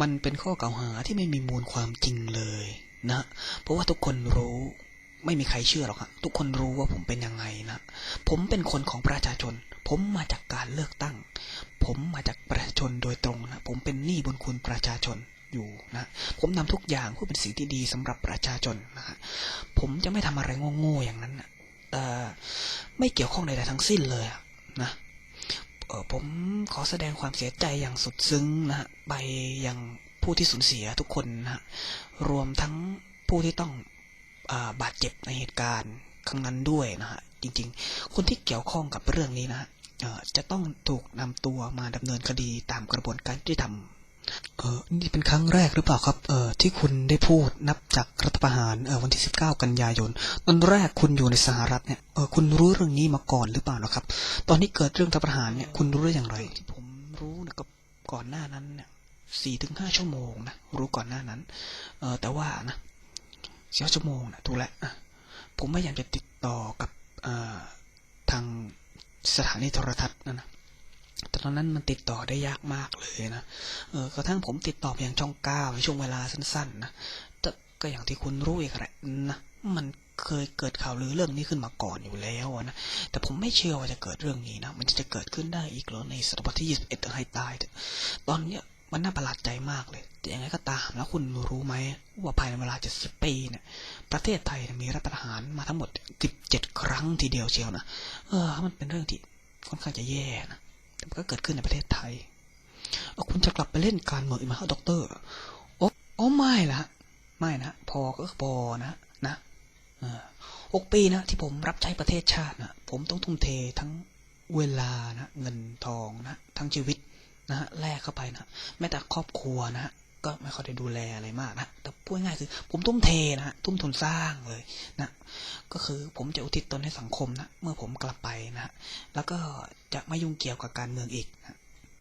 มันเป็นข้อกล่าวหาที่ไม่มีมูลความจริงเลยนะ เพราะว่าทุกคนรู้ไม่มีใครเชื่อหรอกฮะทุกคนรู้ว่าผมเป็นยังไงนะ ผมเป็นคนของประชาชน ผมมาจากการเลือกตั้ง ผมมาจากประชาชนโดยตรงนะ ผมเป็นหนี้บุญคุณประชาชนอยู่นะ ผมทำทุกอย่างเพื่อเป็นสิ่งที่ดีสำหรับประชาชนนะฮะ ผมจะไม่ทำอะไรโง่ๆอย่างนั้นนะเอ่ไม่เกี่ยวข้องใดๆทั้งสิ้นเลยนะ เออผมขอแสดงความเสียใจอย่างสุดซึ้งนะฮะไปยังผู้ที่สูญเสียทุกคนนะฮะรวมทั้งผู้ที่ต้องอาบาดเจ็บในเหตุการณ์ครั้งนั้นด้วยนะฮะจริงๆ คนที่เกี่ยวข้องกับเรื่องนี้นะฮะจะต้องถูกนำตัวมาดำเนินคดีตามกระบวนการยุติธรรม เออนี่เป็นครั้งแรกหรือเปล่าครับ เออที่คุณได้พูดนับจากรัฐประหารเออวันที่ 19 กันยายน ตอนแรกคุณอยู่ในสหรัฐเนี่ยเออคุณรู้เรื่องนี้มาก่อนหรือเปล่าหรอครับ ตอนที่เกิดเรื่องรัฐประหารเนี่ยคุณรู้ได้อย่างไร ที่ผมรู้นะก็ก่อนหน้านั้นเนี่ยสี่ถึงห้าชั่วโมงนะรู้ก่อนหน้านั้น เออแต่ว่านะเสียชั่วโมงนะถูกแล้วอะผมพยายามจะติดต่อกับเอ่อทางสถานีโทรทัศน์นั่นนะ ตอนนั้นมันติดต่อได้ยากมากเลยนะเออกระทั่งผมติดต่อไปยังช่องเก้าในช่วงเวลาสั้นๆนะแต่ก็อย่างที่คุณรู้อีกแหละนะมันเคยเกิดข่าวลือเรื่องนี้ขึ้นมาก่อนอยู่แล้วนะ แต่ผมไม่เชื่อว่าจะเกิดเรื่องนี้นะ มันจะเกิดขึ้นได้อีกหรอในศตวรรษที่ 21ถึงให้ตายเถอะตอนเนี้ยมันน่าประหลาดใจมากเลย แต่ยังไงก็ตามแล้วคุณรู้ไหมว่าภายในเวลา 70 ปีเนี่ย ประเทศไทยมีรัฐประหารมาทั้งหมด 17 ครั้งทีเดียวเชียวนะ เออ มันเป็นเรื่องที่ค่อนข้างจะแย่นะ มันก็เกิดขึ้นในประเทศไทยเอาคุณจะกลับไปเล่นการเมืองอีกไหมฮะด็อกเตอร์โอ้โอ้ไม่ละไม่นะพอก็พอนะนะเออหกปีนะที่ผมรับใช้ประเทศชาตินะผมต้องทุ่มเททั้งเวลานะเงินทองนะทั้งชีวิตนะแลกเข้าไปนะแม้แต่ครอบครัวนะ ก็ไม่ค่อยได้ดูแลอะไรมากนะแต่พูดง่ายๆคือ ผมทุ่มเทนะฮะทุ่มทุนสร้างเลยนะ ก็คือผมจะอุทิศตนให้สังคมนะ เมื่อผมกลับไปนะฮะแล้วก็จะไม่ยุ่งเกี่ยวกับการเมืองอีกนะ